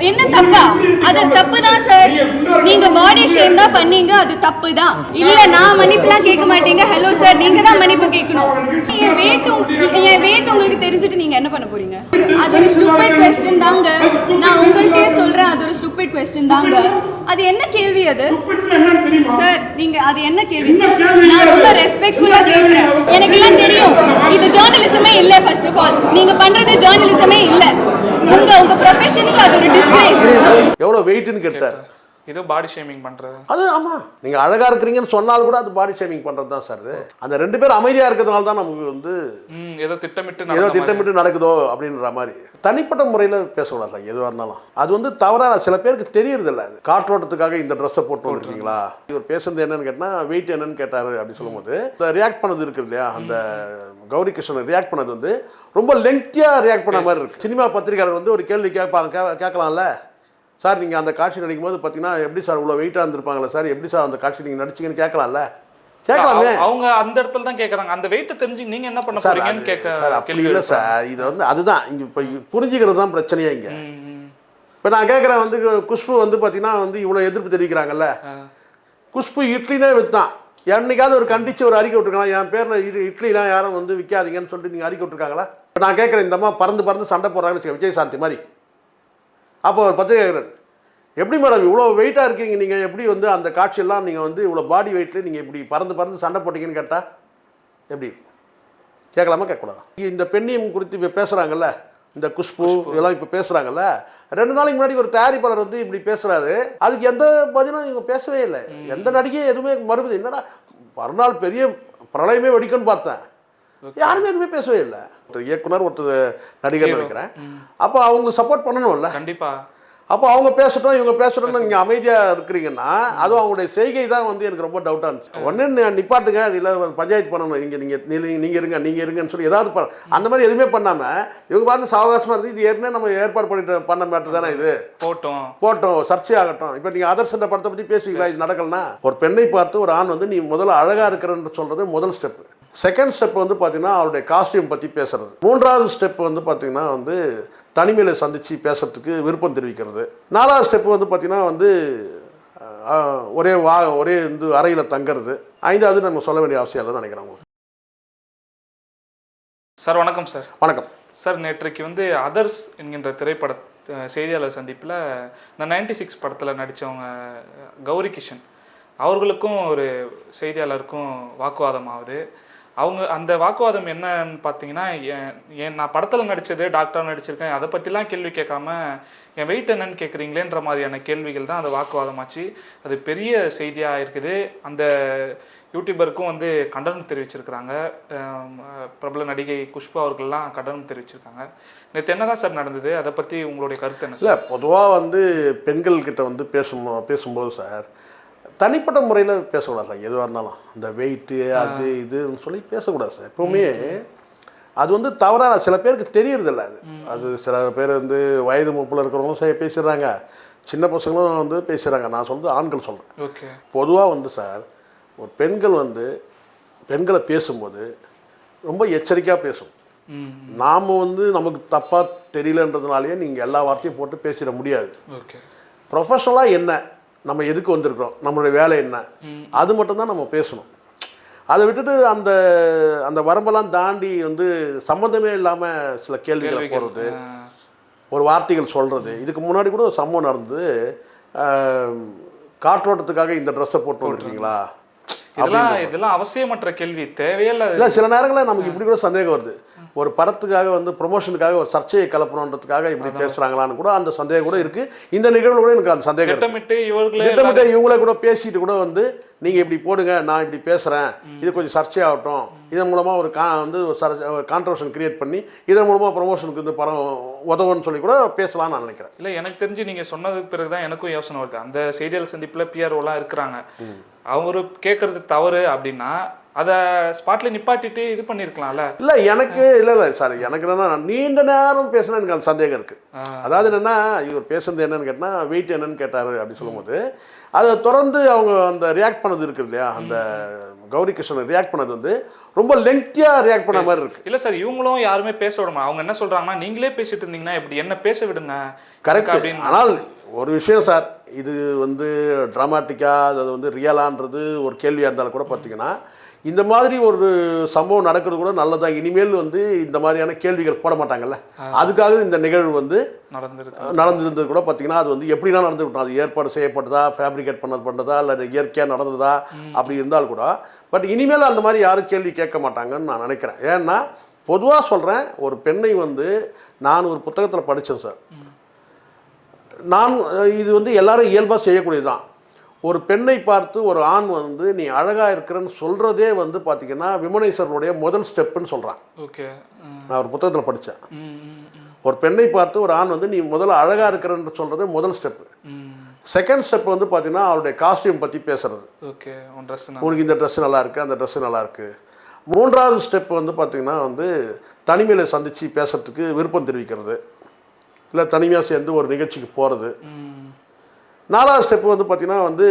என்ன தப்பா? அது தப்பு தான் சார் நீங்க பாடி ஷேம் தான் பண்ணீங்க அது தப்பு தான் இல்ல நான் மன்னிப்புலாம் கேட்க மாட்டீங்க. ஹலோ சார் நீங்க தான் மன்னிப்பு கேட்கணும். என் உங்க- என் weight உங்களுக்கு தெரிஞ்சுட்டு நீங்க என்ன பண்ண போறீங்க? அது ஒரு ஸ்டூபிட் கொஸ்டின் தாங்க. நான் உங்களுக்கே சொல்றேன் அது ஒரு ஸ்டூபிட் கொஸ்டின் தாங்க. அது என்ன கேள்வி அது? சார் நீங்க அது என்ன கேள்வி? என்ன கேள்வி? நான் ரொம்ப ரெஸ்பெக்ட்ஃபுல்லா கேக்குறேன் எனக்கு எல்லாம் தெரியும். இது ஜேர்னலிசமே இல்ல ஃபர்ஸ்ட் ஆஃப் ஆல் நீங்க பண்றது ஜேர்னலிசமே இல்ல. உங்க உங்க ப்ரொஃபஷனுக்கு அது ஒரு டிஸ்கிரேஸ் எவ்வளவு வெயிட்னு கேட்டார். இது பாடி ஷேமிங் பண்றது. அது ஆமாம் நீங்கள் அழகாக இருக்கிறீங்கன்னு சொன்னால் கூட அது பாடி ஷேமிங் பண்ணுறது தான் சார் அந்த ரெண்டு பேரும் அமைதியாக இருக்கிறதுனால தான் நமக்கு வந்து ஏதோ திட்டமிட்டு ஏதோ. திட்டமிட்டு நடக்குதோ அப்படின்ற மாதிரி. தனிப்பட்ட முறையில் பேசக்கூடாது எதுவாக இருந்தாலும். அது வந்து தவறான சில பேருக்கு தெரியறதில்ல அது. காற்றோட்டத்துக்காக இந்த ட்ரெஸ்ஸை போட்டு வந்துருக்கீங்களா இவர் பேசுனது என்னன்னு கேட்டால் வெயிட் என்னன்னு கேட்டார் அப்படின்னு சொல்லும்போது ரியாக்ட் பண்ணது இருக்கு இல்லையா? அந்த கௌரி கிருஷ்ணன் ரியாக்ட் பண்ணது வந்து ரொம்ப லெங்க்தியாக ரியாக்ட் பண்ண மாதிரி இருக்கு. சினிமா பத்திரிகையாளர் வந்து ஒரு கேள்வி கேட்பாங்க கேட்கலாம்ல? சார் நீங்கள் அந்த காட்சி நடிக்கும் போது பார்த்தீங்கன்னா எப்படி சார் இவ்வளோ வெயிட்டாக இருந்திருப்பாங்களே சார்? எப்படி சார் அந்த காட்சி நீங்கள் நடிச்சீங்கன்னு கேட்கலாம்ல கேட்கலாமே அவங்க- அந்த இடத்துல தான் கேக்குறாங்க. அந்த வெயிட் தெரிஞ்சு நீங்க என்ன பண்ண சார் போறீங்கன்னு கேட்க சார் அப்படி இல்லை. சார். இது வந்து அதுதான். இங்கே இப்போ புரிஞ்சுக்கிறது தான் பிரச்சனையே இங்கே. இப்போ நான் கேட்குறேன் வந்து குஷ்பு வந்து பார்த்தீங்கன்னா வந்து இவ்வளோ எதிர்ப்பு தெரிவிக்கிறாங்கல்ல. குஷ்பு இட்லினே விற்றான் என்னைக்காவது ஒரு கண்டிச்சு ஒரு அறிக்கை விட்டுருக்காங்க என் பேரில் இட்லி இட்லிலாம் யாரும் வந்து விற்காதீங்கன்னு சொல்லிட்டு நீங்கள் அறிக்கை விட்டுருக்காங்களா? இப்போ நான் கேட்குறேன் இந்த அம்மா பறந்து பறந்து சண்டை போடுறாங்கன்னு வச்சுக்க விஜயசாந்தி மாதிரி. அப்போ ஒரு பத்திரிகை கேட்குறாரு எப்படி மேடம் இவ்வளோ வெயிட்டாக இருக்கீங்க? நீங்கள் எப்படி வந்து அந்த காட்சியெல்லாம் நீங்கள் வந்து இவ்வளோ பாடி வெயிட்டில் நீங்கள் இப்படி பறந்து பறந்து சண்டை போட்டீங்கன்னு கேட்டால் எப்படி? கேட்கலாமா கேட்கக்கூடாது? இந்த பெண்ணியம் குறித்து இப்போ பேசுகிறாங்கல்ல இந்த குஷ்பு இதெல்லாம் இப்போ பேசுகிறாங்கல்ல ரெண்டு நாளைக்கு முன்னாடி ஒரு தயாரிப்பாளர் வந்து இப்படி பேசுகிறாரு அதுக்கு எந்த பதிலும் இவங்க பேசவே இல்லை. எந்த நடிகையும் எதுவுமே மறுபடி என்னடா மறுநாள் பெரிய பிரளயமே வெடிக்கும்னு பார்த்தேன். யாருமே எதுவுமே பேசவே இல்லை. ஒருத்தர் இயக்குனர் ஒருத்தர் நடிகர் நினைக்கிறேன். அப்போ அவங்க சப்போர்ட் பண்ணணும்ல? கண்டிப்பா. அப்போ அவங்க பேசட்டும் இவங்க பேசட்டும்னு நீங்கள் அமைதியாக இருக்கிறீங்கன்னா அதுவும் அவங்களுடைய செய்கை தான் வந்து எனக்கு ரொம்ப டவுட்டாக இருந்துச்சு. ஒன்று நிப்பாட்டுங்க இல்லை பஞ்சாயத்து பண்ணணும் இங்கே நீங்கள் நீங்கள் இருங்க நீங்கள் இருங்கன்னு சொல்லி ஏதாவது பண்ண அந்த மாதிரி எதுவுமே பண்ணாமல் இவங்க பாட்டு சாவகாசமாக இருந்து இது ஏற்கனவே நம்ம ஏற்பாடு பண்ணிட்டு பண்ண மேட்டர் தானே இது? போட்டோம். போட்டோம் சர்ச்சை ஆகட்டும் இப்போ நீங்கள் அதர் சண்டை படத்தை பற்றி பேசுவீங்களா? இது நடக்கலனா ஒரு பெண்ணை பார்த்து ஒரு ஆண் வந்து நீ முதல்ல அழகாக இருக்கிறன்னு சொல்கிறது முதல் ஸ்டெப்பு செகண்ட் ஸ்டெப் வந்து பார்த்தீங்கன்னா அவருடைய காஸ்டியூம் பற்றி பேசுறது. மூன்றாவது ஸ்டெப் வந்து பார்த்தீங்கன்னா வந்து தனிமையில் சந்தித்து பேசுறதுக்கு விருப்பம் தெரிவிக்கிறது. நாலாவது ஸ்டெப் வந்து பார்த்தீங்கன்னா வந்து ஒரே வா ஒரே வந்து அறையில் தங்குறது. ஐந்தாவது நம்ம சொல்ல வேண்டிய அவசியம் இல்லைன்னு நினைக்கிறேன் உங்களுக்கு. சார் வணக்கம் சார். வணக்கம். சார் நேற்றைக்கு வந்து அதர்ஸ் என்கின்ற திரைப்பட செய்தியாளர் சந்திப்பில் இந்த நைன்டி சிக்ஸ் படத்தில் நடித்தவங்க கௌரி கிஷன். அவர்களுக்கும் ஒரு செய்தியாளருக்கும் வாக்குவாதம் ஆகுது. அவங்க அந்த வாக்குவாதம் என்னன்னு பார்த்தீங்கன்னா என் நான் படத்தில் நடித்தது டாக்டர் நடிச்சிருக்கேன் அதை பற்றிலாம் கேள்வி கேட்காம என் வெயிட் என்னன்னு கேட்குறீங்களேன்ற மாதிரியான கேள்விகள் தான் அந்த வாக்குவாதமாச்சு. அது பெரிய செய்தியாக இருக்குது. அந்த யூடியூபருக்கும் வந்து கண்டனம் தெரிவிச்சிருக்கிறாங்க. பிரபல நடிகை குஷ்பு அவர்கள்லாம் கண்டனம் தெரிவிச்சிருக்காங்க. நேற்று என்னதான் சார் நடந்தது? அதை பற்றி உங்களுடைய கருத்து என்ன இல்லை பொதுவாக வந்து பெண்கள்கிட்ட வந்து பேசும் பேசும்போது சார் தனிப்பட்ட முறையில் பேசக்கூடாது சார் எதுவாக இருந்தாலும். இந்த வெயிட்டு அது இதுன்னு சொல்லி பேசக்கூடாது சார். எப்பவுமே அது வந்து தவறான சில பேருக்கு தெரியறதில்ல அது. அது சில பேர் வந்து வயது மூப்பில் இருக்கிறவங்களும் சரி பேசிடுறாங்க. சின்ன பசங்களும் வந்து பேசுகிறாங்க நான் சொல்கிறது ஆண்கள் சொல்கிறேன் ஓகே. பொதுவாக வந்து சார் ஒரு பெண்கள் வந்து பெண்களை பேசும்போது ரொம்ப எச்சரிக்கையாக பேசணும் ம் நாம் வந்து நமக்கு தப்பாக தெரியலன்றதுனாலேயே நீங்கள் எல்லா வார்த்தையும் போட்டு பேசிட முடியாது. ப்ரொஃபஷனலாக என்ன? நம்ம எதுக்கு வந்திருக்கிறோம்? நம்மளுடைய வேலை என்ன? அது மட்டும்தான் நம்ம பேசணும். அதை விட்டுட்டு அந்த அந்த வரம்பெல்லாம் தாண்டி வந்து சம்மந்தமே இல்லாமல் சில கேள்விகளை போடுறது ஒரு வார்த்தைகள் சொல்கிறது இதுக்கு முன்னாடி கூட ஒரு சம்பவம் நடந்தது. ஆம், காற்றோட்டத்துக்காக இந்த ட்ரெஸ்ஸை போட்டு வந்துருக்கீங்களா? இதெல்லாம் இதெல்லாம் அவசியமற்ற கேள்வி. தேவையில்ல இல்லை. சில நேரங்களில் நமக்கு இப்படி கூட சந்தேகம் வருது. ஒரு படத்துக்காக வந்து ப்ரொமோஷனுக்காக ஒரு சர்ச்சையை கலப்பணுன்றதுக்காக இப்படி பேசுகிறாங்களான்னு கூட அந்த சந்தேகம் கூட இருக்குது இந்த நிகழ்வு கூட எனக்கு அந்த சந்தேகம். திட்டமிட்டு திட்டமிட்ட இவங்களே கூட பேசிட்டு கூட வந்து நீங்கள் இப்படி போடுங்க நான் இப்படி பேசுகிறேன் இது கொஞ்சம் சர்ச்சையாகட்டும். இதன் மூலமாக ஒரு கா வந்து ஒரு கான்ட்ரவர்ஷன் கிரியேட் பண்ணி இதன் மூலமாக ப்ரொமோஷனுக்கு இந்த படம் உதவுன்னு சொல்லி கூட பேசலாம்னு நான் நினைக்கிறேன். இல்லை எனக்கு தெரிஞ்சு நீங்க சொன்னதுக்கு பிறகு தான் எனக்கும் யோசனை வருது. அந்த செய்தியாளர் சந்திப்பில் பிஆர்ஓலாம் இருக்கிறாங்க. அவரு கேட்கறது தவறு அப்படின்னா அதை ஸ்பாட்ல நிப்பாட்டிட்டு இது பண்ணிருக்கலாம்ல? இல்லை எனக்கு இல்லை இல்லை சார் எனக்கு என்னன்னா நீண்ட நேரம் பேசினா எனக்கு அந்த சந்தேகம் இருக்குது ஆ. அதாவது என்னன்னா இவர் பேசுனது என்னன்னு கேட்டால் வெயிட் என்னன்னு கேட்டார் அப்படின்னு சொல்லும்போது அதை தொடர்ந்து அவங்க அந்த ரியாக்ட் பண்ணது இருக்கு இல்லையா? அந்த கௌரி கிருஷ்ணன் ரியாக்ட் பண்ணது வந்து ரொம்ப லெங்க்தியாக ரியாக்ட் பண்ண மாதிரி இருக்கு. இல்ல சார் இவங்களும் யாருமே பேச விட மாட்டாங்க. அவங்க என்ன சொல்றாங்கன்னா நீங்களே பேசிட்டு இருந்தீங்கன்னா இப்படி என்ன பேச விடுங்க? கரெக்ட் அப்படின்னு. ஆனால் ஒரு விஷயம் சார் இது வந்து ட்ராமாட்டிக்காக அது வந்து ரியலான்றது ஒரு கேள்வியாக இருந்தாலும் கூட பார்த்தீங்கன்னா இந்த மாதிரி ஒரு சம்பவம் நடக்கிறது கூட நல்லதாக இனிமேல் வந்து இந்த மாதிரியான கேள்விகள் போட மாட்டாங்கல்ல? அதுக்காக இந்த நிகழ்வு வந்து நடந்திருக்கு. நடந்திருந்தது கூட பார்த்தீங்கன்னா அது வந்து எப்படிலாம் நடந்துவிட்டோம் அது ஏற்பாடு செய்யப்பட்டதா? ஃபேப்ரிகேட் பண்ணது பண்ணதா? இல்லை இயற்கையாக நடந்ததா? அப்படி இருந்தால் கூட பட் இனிமேல் அந்த மாதிரி யாரும் கேள்வி கேட்க மாட்டாங்கன்னு நான் நினைக்கிறேன். ஏன்னா பொதுவாக சொல்கிறேன் ஒரு பெண்ணை வந்து நான் ஒரு புத்தகத்தில் படித்தேன் சார். நான் இது வந்து எல்லாரும் இயல்பாக செய்யக்கூடியதுதான். ஒரு பெண்ணை பார்த்து ஒரு ஆண் வந்து நீ அழகாக இருக்கிறன்னு சொல்கிறதே வந்து பார்த்தீங்கன்னா விமனேஸ்வரனுடைய முதல் ஸ்டெப்புன்னு சொல்கிறான் ஓகே. நான் ஒரு புத்தகத்தில் படித்தேன் ஒரு பெண்ணை பார்த்து ஒரு ஆண் வந்து நீ முதல்ல அழகாக இருக்கிறன்னு சொல்கிறது முதல் ஸ்டெப்பு. செகண்ட் ஸ்டெப் வந்து பார்த்தீங்கன்னா அவருடைய காஸ்டியூம் பற்றி பேசுறது. ஓகே உனக்கு இந்த ட்ரெஸ் நல்லா இருக்கு அந்த ட்ரெஸ் நல்லா இருக்கு. மூன்றாவது ஸ்டெப் வந்து பார்த்தீங்கன்னா வந்து தனிமையில் சந்தித்து பேசுறதுக்கு விருப்பம் தெரிவிக்கிறது. இல்லை தனிமையாக சேர்ந்து ஒரு நிகழ்ச்சிக்கு போகிறது நாலாவது ஸ்டெப் வந்து பார்த்தீங்கன்னா வந்து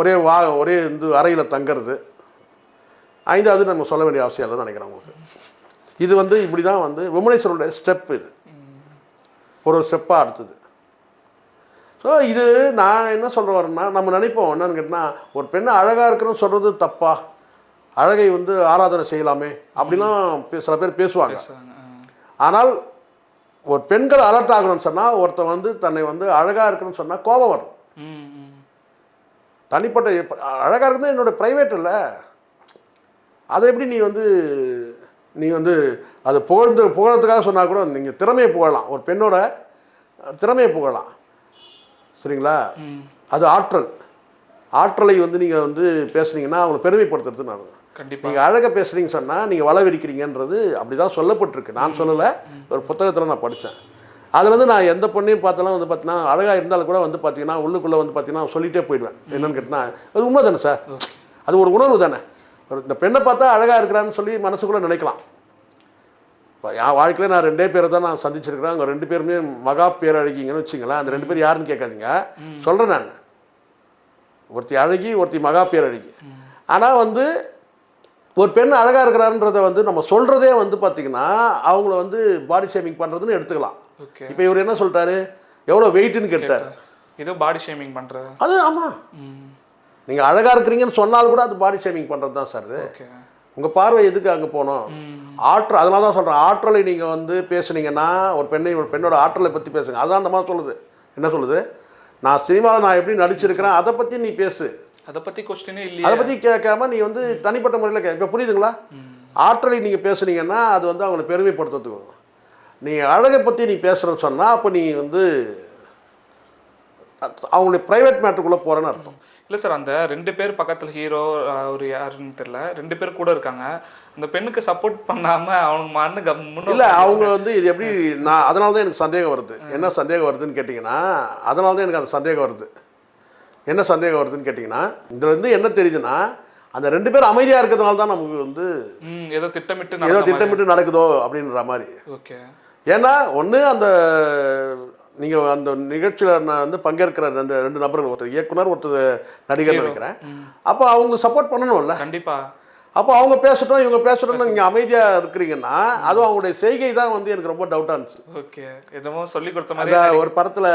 ஒரே வா ஒரே வந்து அறையில் தங்கிறது. ஐந்தாவது நம்ம சொல்ல வேண்டிய அவசியம் இல்லைன்னு நினைக்கிறேன் உங்களுக்கு. இது வந்து இப்படி தான் வந்து விமனேஸ்வரோட ஸ்டெப் இது. ஒரு ஸ்டெப்பாக அடுத்தது. ஸோ இது நான் என்ன சொல்ல வரேன்னா நம்ம நினைப்போம் என்னன்னு கேட்டால் ஒரு பெண்ணை அழகாக இருக்கணும்னு சொல்கிறது தப்பா? அழகை வந்து ஆராதனை செய்யலாமே? அப்படிலாம் சில பேர் பேசுவாங்க. ஆனால் ஒரு பெண்கள் அலர்ட் ஆகணும்னு சொன்னால் ஒருத்தன் வந்து தன்னை வந்து அழகாக இருக்கணும்னு சொன்னால் கோபம் வரும். தனிப்பட்ட அழகாக இருக்கிறது என்னோட ப்ரைவேட் இல்லை. அதை எப்படி நீ வந்து நீ வந்து அதை புகழ்ந்து புகழத்துக்காக சொன்னால் கூட நீங்கள் திறமையை புகழலாம். ஒரு பெண்ணோட திறமையை புகழலாம். சரிங்களா? அது ஆற்றல். ஆற்றலை வந்து நீங்கள் வந்து பேசுனீங்கன்னா அவங்களை பெருமைப்படுத்துறது நான் கண்டிப்பா. நீங்கள் அழகாக பேசுறீங்கன்னு சொன்னால் நீங்கள் வளவிரிக்கிறீங்கன்றது அப்படி தான் சொல்லப்பட்டிருக்கு. நான் சொல்லலை ஒரு புத்தகத்தில் நான் படித்தேன் அதில் வந்து நான் எந்த பொண்ணையும் பார்த்தாலும் வந்து பார்த்தீங்கன்னா அழகாக இருந்தாலும் கூட வந்து பார்த்தீங்கன்னா உள்ளுக்குள்ளே வந்து பார்த்தீங்கன்னா சொல்லிட்டே போயிடுவேன். என்னன்னு கேட்டால் அது உண்மை தானே சார்? அது ஒரு உணர்வு தானே? ஒரு இந்த பெண்ணை பார்த்தா அழகாக இருக்கிறான்னு சொல்லி மனசுக்குள்ளே நினைக்கலாம். இப்போ என் வாழ்க்கையில் நான் ரெண்டே பேரை தான் நான் சந்திச்சிருக்கிறேன். அவங்க ரெண்டு பேருமே மகா பேரழகிங்கன்னு வச்சுங்களேன் அந்த ரெண்டு பேர் யாருன்னு கேட்காதீங்க. சொல்கிறேன் நான். ஒருத்தி அழகி ஒருத்தி மகா பேரழகி. ஆனால் வந்து ஒரு பெண் அழகாக இருக்கிறான்றத வந்து நம்ம சொல்கிறதே வந்து பார்த்திங்கன்னா அவங்கள வந்து பாடி ஷேமிங் பண்ணுறதுன்னு எடுத்துக்கலாம். ஓகே. இப்போ இவர் என்ன சொல்லிட்டாரு எவ்வளோ வெயிட்டுன்னு கேட்டார். இது பாடி ஷேமிங் பண்றது. அது ஆமாம் நீங்கள் அழகாக இருக்கிறீங்கன்னு சொன்னால் கூட அது பாடி ஷேமிங் பண்ணுறது தான் சார் ஓகே. உங்கள் பார்வை எதுக்கு அங்கே போகணும் ஆற்றல் அதனால தான் சொல்கிறேன் ஆற்றலை நீங்கள் வந்து பேசுனீங்கன்னா ஒரு பெண்ணை ஒரு பெண்ணோட ஆற்றலை பற்றி பேசுங்க. அதான் அந்த மாதிரி சொல்லுது. என்ன சொல்லுது? நான் சினிமாவில் நான் எப்படி நடிச்சிருக்கிறேன் அதை பற்றி நீ பேசு. அத பத்தி கொஸ்டினே அதை இல்லையே. பற்றி கேட்காம நீ வந்து தனிப்பட்ட முறையில் கே இப்போ புரியுதுங்களா? ஆற்றலை நீங்கள் பேசுனீங்கன்னா அது வந்து அவங்களை பெருமைப்படுத்துறதுக்கு நீங்கள் அழகை பற்றி நீ பேசுகிறேன்னு சொன்னால் அப்போ நீ வந்து அவங்களுடைய ப்ரைவேட் மேட்டருக்குள்ளே போகிறேன்னு அர்த்தம். இல்ல சார் அந்த ரெண்டு பேர் பக்கத்துல ஹீரோ ஒரு யாருன்னு தெரியல. ரெண்டு பேர் கூட இருக்காங்க. அந்த பெண்ணுக்கு சப்போர்ட் பண்ணாம அவனுக்கு மண்ணு கம்முன்னு இல்லை அவங்க வந்து இது எப்படி நான் அதனால தான் எனக்கு சந்தேகம் வருது. என்ன சந்தேகம் வருதுன்னு கேட்டிங்கன்னா அதனால தான் எனக்கு அந்த சந்தேகம் வருது. என்ன சந்தேகம் வருதுன்னு கேட்டிங்கன்னா இதுல இருந்து என்ன தெரியுதுன்னா அந்த ரெண்டு பேரும் அமைதியாக இருக்கிறதுனால தான் நமக்கு வந்து ஏதோ திட்டமிட்டு ஏதோ. திட்டமிட்டு நடக்குதோ அப்படின்ற மாதிரி. ஓகே. ஏன்னா ஒன்று அந்த நீங்கள் அந்த நிகழ்ச்சியில் நான் வந்து பங்கேற்கிற ரெண்டு ரெண்டு நபர்கள் ஒருத்தர் இயக்குனர் ஒருத்தர் நடிகர் நினைக்கிறேன். அப்போ அவங்க சப்போர்ட் பண்ணணும்ல? கண்டிப்பா. அப்போ அவங்க பேசட்டும் இவங்க பேசட்டும்னு நீங்கள் அமைதியாக இருக்கிறீங்கன்னா அதுவும் அவங்களுடைய செய்கை தான் வந்து எனக்கு ரொம்ப டவுட்டாக இருந்துச்சு. ஓகே. என்னமோ சொல்லி கொடுத்த மாதிரி ஒரு படத்தில்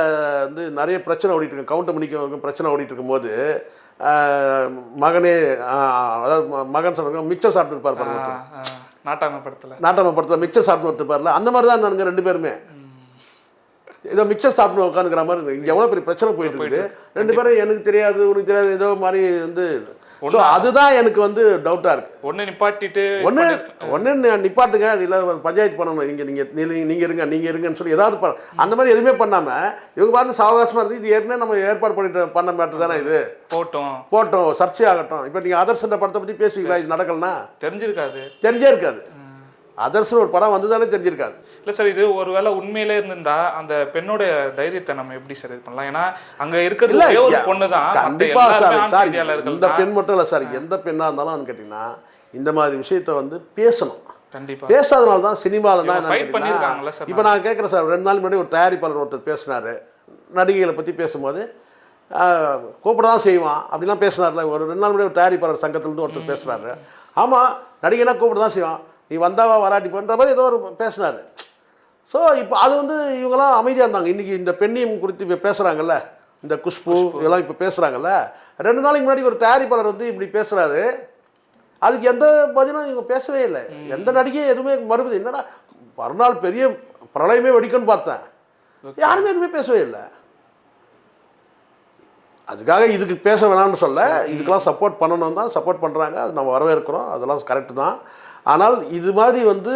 வந்து நிறைய பிரச்சனை ஓடிட்டு இருக்கு. கவுண்டர் மணிக்கு பிரச்சனை ஓடிட்டு இருக்கும்போது மகனே அதாவது மகன் சொல்றாங்க மிச்சம் சாப்பிட்டு இருப்பார். நாட்டாம படத்துல. நாட்டாம படத்தில் மிச்சம் சாப்பிட்டு ஒருத்தர் அந்த மாதிரி தான் இருந்தானுங்க ரெண்டு பேருமே. ஏதோ மிச்சம் சாப்பிட்டு உட்காந்துக்கிற மாதிரி இருக்கு. இங்கே எவ்வளோ பெரிய பிரச்சனை போயிட்டு இருக்குது. ரெண்டு பேரும் எனக்கு தெரியாது உனக்கு தெரியாது ஏதோ மாதிரி வந்து ஸோ அதுதான் எனக்கு வந்து டவுட்டாக இருக்குது ஒண்ணு நிப்பாட்டிட்டு ஒன்று ஒன்று நிப்பாட்டுங்க இல்லை பஞ்சாயத்து பண்ணணும் இங்கே நீங்கள் நீங்கள் இருங்க நீங்கள் இருங்கன்னு சொல்லி ஏதாவது பண்ண அந்த மாதிரி எதுவுமே பண்ணாமல் இவங்க பாட்டு சாவகாசமாக இருந்து இது ஏற்கனவே நம்ம ஏற்பாடு பண்ணிட்டு பண்ண மேட்டர் தானே இது. போட்டோம். போட்டோம் சர்ச்சை ஆகட்டும் இப்போ நீங்கள் அதர்சன்ற படத்தை பற்றி பேசுவீங்களா? இது நடக்கலனா தெரிஞ்சிருக்காது. தெரிஞ்சே இருக்காது. அதர்சன் ஒரு படம் வந்து தானே தெரிஞ்சிருக்காது. இல்ல சார் இது ஒருவேளை உண்மையிலே இருந்திருந்தா அந்த பெண்ணோட தைரியத்தை நம்ம எப்படி சார் இது பண்ணலாம்? ஏன்னா அங்க இருக்கிறது இல்ல ஒரே ஒரு பொண்ணு தான் மத்த கண்டிப்பா எல்லாருமே சார் சார் இந்த. பெண் மட்டும் இல்லை சார் எந்த பெண்ணாக இருந்தாலும் கேட்டிங்கன்னா இந்த மாதிரி விஷயத்த வந்து பேசணும். கண்டிப்பா. பேசாதனால தான் சினிமாவில் தான் சார் இப்போ நான் கேட்குறேன் சார் ரெண்டு நாள் முன்னாடி ஒரு தயாரிப்பாளர் ஒருத்தர் பேசினார். நடிகைகளை பற்றி பேசும்போது கூப்பிட தான் செய்வான் அப்படிலாம் பேசினார்ல. ஒரு ரெண்டு நாள் முன்னாடி ஒரு தயாரிப்பாளர் சங்கத்திலேருந்து ஒருத்தர் பேசுனாரு. ஆமாம் நடிகைனா கூப்பிட தான் செய்வான். நீ வந்தாவா வராட்டி போன்ற மாதிரி ஏதோ ஒரு பேசினார். ஸோ இப்போ அது வந்து இவங்கெல்லாம் அமைதியாக இருந்தாங்க. இன்றைக்கி இந்த பெண்ணியம் குறித்து இப்போ பேசுகிறாங்கல்ல இந்த குஷ்பு இதெல்லாம் இப்போ பேசுகிறாங்கல்ல ரெண்டு நாளைக்கு முன்னாடி ஒரு தயாரிப்பாளர் வந்து இப்படி பேசுகிறாரு அதுக்கு எந்த பதிலும் இவங்க பேசவே இல்லை. எந்த நடிகையும் எதுவுமே மறுபடியும் என்னடா மறுநாள் பெரிய பிரளயமே வெடிக்கும்னு பார்த்தேன். யாருமே எதுவுமே பேசவே இல்லை. அதுக்காக இதுக்கு பேச வேணாம்னு சொல்ல இதுக்கெல்லாம் சப்போர்ட் பண்ணணும் தான் சப்போர்ட் பண்ணுறாங்க அது நம்ம வரவேற்கிறோம். அதெல்லாம் கரெக்டு தான். ஆனால் இது மாதிரி வந்து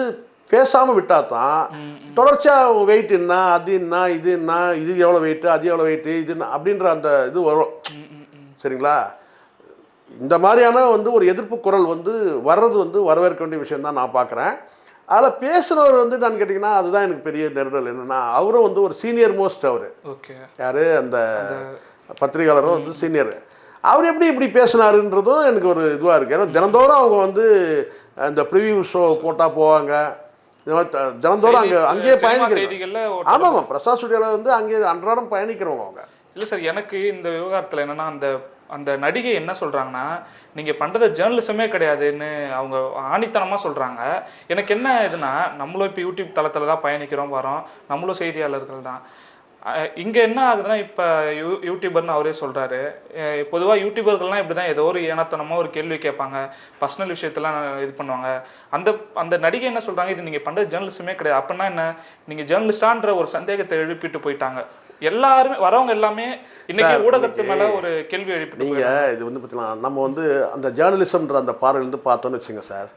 பேசாமல் விட்டால் தான் தொடர்ச்சியாக வெயிட் என்ன அது என்ன இது என்ன இது எவ்வளோ வெயிட்டு அது எவ்வளோ வெயிட்டு இது அப்படின்ற அந்த இது வரும். சரிங்களா? இந்த மாதிரியான வந்து ஒரு எதிர்ப்பு குரல் வந்து வர்றது வந்து வரவேற்க வேண்டிய விஷயம் தான் நான் பார்க்குறேன். அதில் பேசுகிறவர் வந்து நான் கேட்டிங்கன்னா அதுதான் எனக்கு பெரிய நெருடல். என்னென்னா அவரும் வந்து ஒரு சீனியர் மோஸ்ட் அவர். ஓகே. யார்? அந்த பத்திரிகையாளரும் வந்து சீனியர் அவர் எப்படி இப்படி பேசினாருன்றதும் எனக்கு ஒரு இதுவாக இருக்குது ஏன்னா தினந்தோறும் அவங்க வந்து அந்த ப்ரிவியூ ஷோ போட்டால் போவாங்க. இந்த மாதிரி த- தினந்தோறும் அங்கே அங்கேயே பயணிக்கிறாங்க. ஆமாம் பிரசாத் ஸ்டுடியோவில் வந்து அங்கேயே அன்றாடம் பயணிக்கிறவங்க அவங்க. இல்ல சார் எனக்கு இந்த விவகாரத்துல என்னன்னா அந்த அந்த நடிகை என்ன சொல்றாங்கன்னா நீங்க பண்றது ஜேர்னலிசமே கிடையாதுன்னு அவங்க ஆணித்தனமா சொல்றாங்க. எனக்கு என்ன இதுனா நம்மளும் இப்போ யூடியூப் தளத்துல தான் பயணிக்கிறோம் வரோம். நம்மளும் செய்தியாளர்கள் தான். இங்க என்ன ஆகுதுன்னா இப்ப யூ யூடியூபர்னு அவரே சொல்றாரு. அஹ் பொதுவா யூடியூபர்கள்லாம் இப்படி தான் ஏதோ ஒரு ஏனத்தனமா ஒரு கேள்வி கேட்பாங்க. பர்சனல் விஷயத்தெல்லாம் இது பண்ணுவாங்க. அந்த அந்த நடிகை என்ன சொல்றாங்க? இது நீங்க பண்றது ஜேர்னலிசமே கிடையாது. அப்படின்னா என்ன? நீங்க ஜேர்னலிஸ்டான்ற ஒரு சந்தேகத்தை எழுப்பிட்டு போயிட்டாங்க. எல்லாருமே வரவங்க எல்லாமே இன்னைக்கு ஊடகத்து மேல ஒரு கேள்வி எழுப்பிட்டு நீங்கள் இது வந்து பார்த்தீங்கன்னா நம்ம வந்து அந்த ஜேர்னலிசம்ன்ற அந்த பார்வையிலேருந்து பார்த்தோன்னு வச்சுங்க சார்.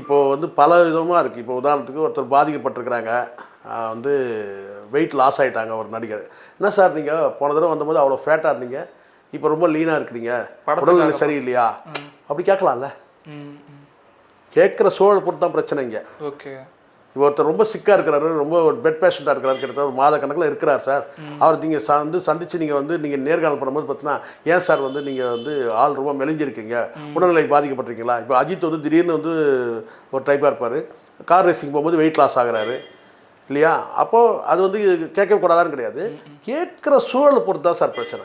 இப்போ வந்து பல விதமாக இருக்குது இப்போ உதாரணத்துக்கு ஒருத்தர் பாதிக்கப்பட்டிருக்கிறாங்க. வந்து வெயிட் லாஸ் ஆயிட்டாங்க ஒரு நடிகர். என்ன சார் நீங்கள் போன தடவை வந்தபோது அவ்வளோ ஃபேட்டாக இருந்தீங்க. இப்போ ரொம்ப லீனாக இருக்கிறீங்க. உடல்நிலை சரியில்லையா? அப்படி கேட்கலாம்ல. கேட்குற சூழல் பொறுத்து தான் பிரச்சனை இங்கே. ஓகே. ஒருத்தர் ரொம்ப சிக்காக இருக்கிறாரு ரொம்ப ஒரு பெட் பேஷண்ட்டாக இருக்கிறாரு கிட்டத்தட்ட ஒரு மாத கணக்கில் இருக்கிறார் சார். அவர் நீங்கள் ச வந்து சந்தித்து நீங்கள் வந்து நீங்கள் நேர்காணல் பண்ணும்போது பார்த்தீங்கன்னா ஏன் சார் வந்து நீங்கள் வந்து ஆள் ரொம்ப மெலிஞ்சிருக்கீங்க? உடல்நிலை பாதிக்கப்பட்டிருக்கீங்களா இப்போ அஜித் வந்து திடீர்னு வந்து ஒரு டைப்பாக இருப்பார். கார் ரேசிங் போகும்போது வெயிட் லாஸ் ஆகுறாரு. இல்லையா? அப்போது அது வந்து கேட்கக்கூடாதான்னு கிடையாது. கேட்குற சூழலை பொறுத்து தான் சார் பிரச்சனை.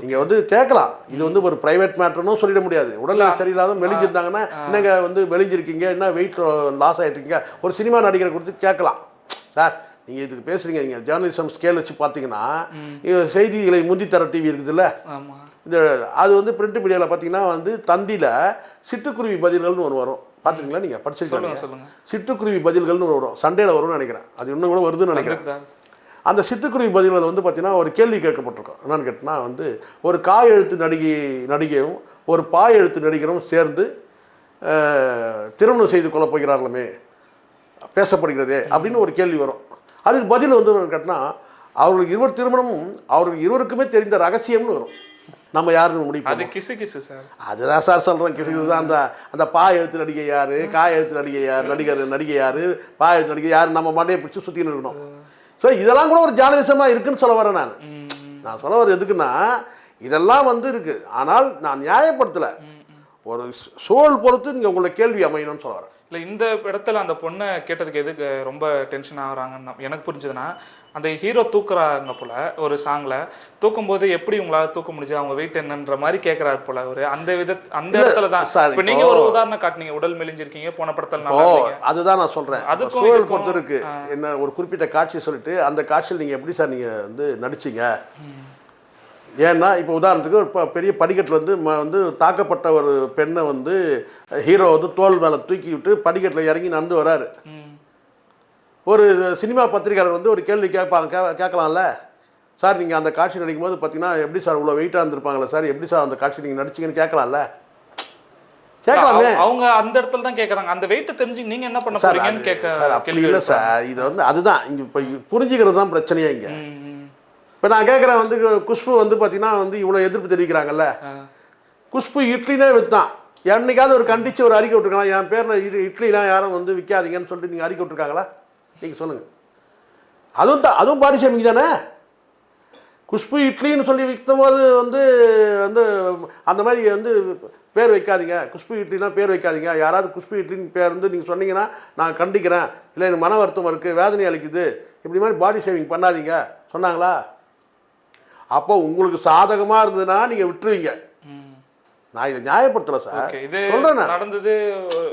நீங்கள் வந்து கேட்கலாம். இது வந்து ஒரு ப்ரைவேட் மேட்டர்னும் சொல்லிட முடியாது. உடல்நிலை சரியில்லாத மெலிஞ்சிருந்தாங்கன்னா என்னங்க வந்து மெலிஞ்சிருக்கீங்க? என்ன வெயிட் லாஸ் ஆகிட்டுருக்கீங்க ஒரு சினிமா நடிகரை கொடுத்து கேட்கலாம். சார் நீங்கள் இதுக்கு பேசுகிறீங்க நீங்கள் ஜேர்னலிசம் ஸ்கேல் வச்சு பார்த்தீங்கன்னா செய்திகளை முந்தி தர டிவி இருக்குதுல்ல இந்த அது வந்து பிரிண்ட் மீடியாவில் பார்த்தீங்கன்னா வந்து தந்தியில் சிட்டுக்குருவி பதில்கள்னு ஒன்று வரும். பார்த்துருங்களா நீங்கள் படிச்சிருக்கீங்க சிட்டுக்குருவி பதில்கள்னு ஒன்று வரும். சண்டேல வரும்னு நினைக்கிறேன். அது இன்னும் கூட வருதுன்னு நினைக்கிறேன்? அந்த சிட்டுக்குருவி பதில்கள் வந்து பார்த்தீங்கன்னா ஒரு கேள்வி கேட்கப்பட்டிருக்கும். என்னன்னு கேட்டினா வந்து ஒரு காய் எழுத்து நடிகை நடிகையும் ஒரு பாய் எழுத்து நடிகரும் சேர்ந்து திருமணம் செய்து கொள்ளப் போகிறார்களமே பேசப்படுகிறதே அப்படின்னு ஒரு கேள்வி வரும். அதுக்கு பதில் வந்து என்னன்னு கேட்டினா அவர்களுக்கு இருவர் திருமணமும் அவர்களுக்கு இருவருக்குமே தெரிந்த ரகசியம்னு வரும். நம்ம யாருன்னு முடிவு அது. கிசு கிசு சார். அதுதான் சார் சொல்கிறேன் கிசு கிசு தான் அந்த அந்த பாய் எழுத்து நடிகை யார் காய் எழுத்து நடிகை யார் நடிகர் நடிகை யார் பாய் எழுத்து நடிகை யார் நம்ம மண்டையை பிடிச்சி சுற்றின்னு இருக்கணும். ஸோ இதெல்லாம் கூட ஒரு ஜேர்னலிசமாக இருக்குன்னு சொல்ல வரேன் நான். நான் சொல்ல வர்றது எதுக்குன்னா இதெல்லாம் வந்து இருக்குது ஆனால் நான் நியாயப்படுத்தலை. ஒரு சூழல் பொறுத்து நீங்கள் உங்களோட கேள்வி அமையணும்னு சொல்ல வரேன். இல்லை இந்த இடத்துல அந்த பொண்ணை கேட்டதுக்கு எதுக்கு ரொம்ப டென்ஷன் ஆகுறாங்கன்னு எனக்கு புரிஞ்சுதுன்னா அந்த ஹீரோ தூக்குறாங்க போல ஒரு சாங்ல தூக்கும்போது எப்படி உங்களால தூக்க முடிஞ்சு அவங்க வெயிட் என்னன்ற மாதிரி கேட்கறாரு போல அவரு. அந்த வித அந்த இடத்துல தான். இப்போ நீங்க ஒரு உதாரணம் காட்டுனீங்க. உடல் மெலிஞ்சிருக்கீங்க போன படத்துல அதுதான் நான் சொல்கிறேன் அதுக்கும் சூழல் பொறுத்து இருக்கு என்ன ஒரு குறிப்பிட்ட காட்சியை சொல்லிட்டு அந்த காட்சியில் நீங்கள் எப்படி சார் நீங்கள் வந்து நடிச்சீங்க? ஏன்னா இப்போ உதாரணத்துக்கு ஒரு பெரிய படிக்கட்டில் வந்து ம வந்து தாக்கப்பட்ட ஒரு பெண்ணை வந்து ஹீரோ வந்து தோல் மேலே தூக்கி விட்டு படிக்கட்டில் இறங்கி நடந்து வராரு. ஒரு சினிமா பத்திரிகையாளர் வந்து ஒரு கேள்வி கேட்பாங்க கே கேட்கலாம்ல? சார் நீங்கள் அந்த காட்சி நடிக்கும் போது பார்த்தீங்கன்னா எப்படி சார் இவ்வளோ வெயிட்டாக இருந்திருப்பாங்களே சார்? எப்படி சார் அந்த காட்சி நீங்கள் நடிச்சீங்கன்னு கேட்கலாம்ல? கேட்கலாமே. அவங்க- அந்த இடத்துல தான் கேக்குறாங்க. அந்த வெயிட் தெரிஞ்சு நீங்க என்ன பண்ண போறீங்கன்னு கேட்க சார் அப்படி இல்லை. சார். இது வந்து அதுதான். இங்கே இப்போ புரிஞ்சுக்கிறது தான் பிரச்சனையே இங்கே. இப்போ நான் கேட்குறேன் வந்து குஷ்பு வந்து பார்த்தீங்கன்னா வந்து இவ்வளோ எதிர்ப்பு தெரிவிக்கிறாங்கல்ல. குஷ்பு இட்லினே விற்றான் என்னைக்காவது ஒரு கண்டிச்சு ஒரு அறிக்கை விட்டுருக்கலாம். என் பேரில் இட்லிலாம் யாரும் வந்து விற்காதீங்கன்னு சொல்லிட்டு நீங்கள் அறிக்கை விட்டுருக்காங்களா? நீங்கள் சொல்லுங்கள் அதுவும் தான் அதுவும் பாடி ஷேமிங் தானே? குஷ்பு இட்லின்னு சொல்லி விற்கும்போது வந்து வந்து அந்த மாதிரி வந்து பேர் வைக்காதீங்க. குஷ்பு இட்லினா பேர் வைக்காதீங்க. யாராவது குஷ்பு இட்லின்னு பேர் வந்து நீங்கள் சொன்னீங்கன்னா நான் கண்டிக்கிறேன். இல்லை எனக்கு மன வருத்தம் இருக்குது வேதனை அளிக்குது. இப்படி மாதிரி பாடி ஷேவிங் பண்ணாதீங்க. சொன்னாங்களா? அப்போ உங்களுக்கு சாதகமாக இருந்ததுன்னா நீங்கள் விட்டுருவீங்க. நான் இதை நியாயப்படுத்தலை சார். சொல்கிறேன் நடந்தது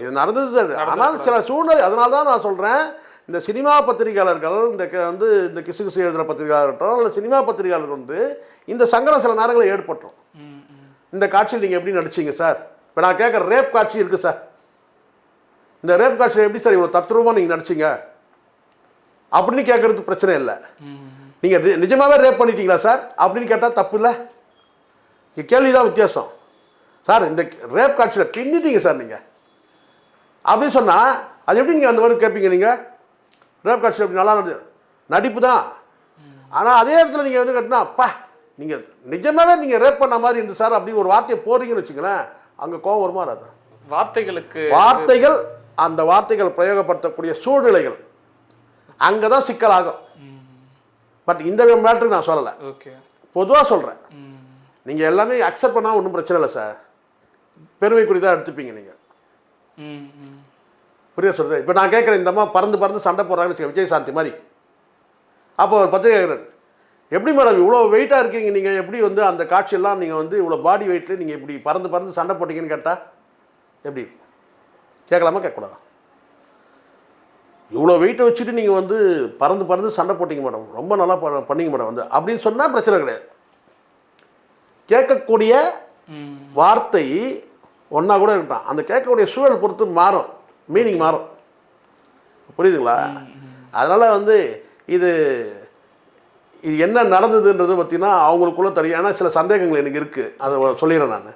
இது நடந்தது சார். ஆனால் சில சூழ்நிலை அதனால தான் நான் சொல்கிறேன் இந்த சினிமா பத்திரிகையாளர்கள் இந்த க- வந்து இந்த கிசு கிசு எழுதுகிற பத்திரிகையாளர் இருக்கட்டும் இல்லை சினிமா பத்திரிகையாளர்கள் வந்து இந்த சங்கடம் சில நேரங்களில் ஏற்பட்டுரும். இந்த காட்சியில் நீங்கள் எப்படி நடிச்சீங்க சார்? இப்போ நான் கேட்குற ரேப் காட்சி இருக்குது சார். இந்த ரேப் காட்சியில் எப்படி சார் இவ்வளோ தத்ரூபமாக நீங்கள் நடிச்சீங்க? அப்படின்னு கேட்குறது பிரச்சனை இல்லை. நீங்கள் நிஜமாகவே ரேப் பண்ணிட்டீங்களா சார்? அப்படின்னு கேட்டால் தப்பு இல்லை. கேள்வி தான் வித்தியாசம். சார் இந்த ரேப் காட்சியில் பின்னிட்டீங்க சார் நீங்கள் அப்படின்னு சொன்னால் அது எப்படி நீங்கள் அந்த மாதிரி கேட்பீங்க நீங்கள் ரேப் காட்சியில் எப்படி நல்லா நடி நடிப்பு தான். ஆனால் அதே இடத்துல நீங்கள் வந்து கட்டினா அப்பா நீங்கள் நிஜமாகவே நீங்கள் ரேப் பண்ண மாதிரி இருந்து சார் அப்படின்னு ஒரு வார்த்தையை போறீங்கன்னு வச்சுங்களேன் அங்கே கோவம் வருமா வராதா? வார்த்தைகளுக்கு வார்த்தைகள் அந்த வார்த்தைகள் பிரயோகப்படுத்தக்கூடிய சூழ்நிலைகள் அங்கே தான் சிக்கலாகும் பட் இந்த மேட்டருக்கு நான் சொல்லலை. ஓகே. பொதுவாக சொல்கிறேன். நீங்கள் எல்லாமே அக்செப்ட் பண்ணால் ஒன்றும் பிரச்சனை இல்லை சார். பெருமை குறித்தான் எடுத்துப்பீங்க நீங்கள். புரிய சொல்கிறேன் இப்போ நான் கேட்குறேன் இந்த அம்மா பறந்து பறந்து சண்டை போடுறாங்கன்னு வச்சுக்கோங்க, விஜயசாந்தி மாதிரி. அப்போ ஒரு பத்திரிகை கேட்குறாரு எப்படி மேடம் இவ்வளோ வெயிட்டாக இருக்கீங்க நீங்கள் எப்படி வந்து அந்த காட்சியெல்லாம் நீங்கள் வந்து இவ்வளோ பாடி வெயிட்டில் நீங்கள் இப்படி பறந்து பறந்து சண்டை போட்டீங்கன்னு கேட்டால் எப்படி? கேட்கலாமா கேட்கக்கூடாதா? இவ்வளோ வெயிட்டை வச்சுட்டு நீங்கள் வந்து பறந்து பறந்து சண்டை போட்டீங்க மேடம். ரொம்ப நல்லா ப- பண்ணீங்க மேடம் வந்து. அப்படின்னு சொன்னால் பிரச்சனை கிடையாது. கேட்கக்கூடிய. வார்த்தை ஒன்றா கூட இருக்கட்டும். அந்த கேட்கக்கூடிய சூழல் பொறுத்து மாறும். மீனிங் மாறும். புரியுதுங்களா? அதனால் வந்து இது இது என்ன நடந்ததுன்றது பார்த்தீங்கன்னா அவங்களுக்குள்ள தெரியும். ஏன்னா சில சந்தேகங்கள் எனக்கு இருக்குது அதை சொல்லிடுறேன் நான்.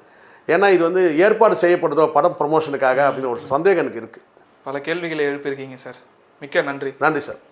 ஏன்னா இது வந்து ஏற்பாடு செய்யப்படுதோ படம் ப்ரமோஷனுக்காக அப்படின்னு ஒரு சந்தேகம் எனக்கு இருக்குது பல கேள்விகளை எழுப்பியிருக்கீங்க சார். மிக்க நன்றி. நன்றி சார்.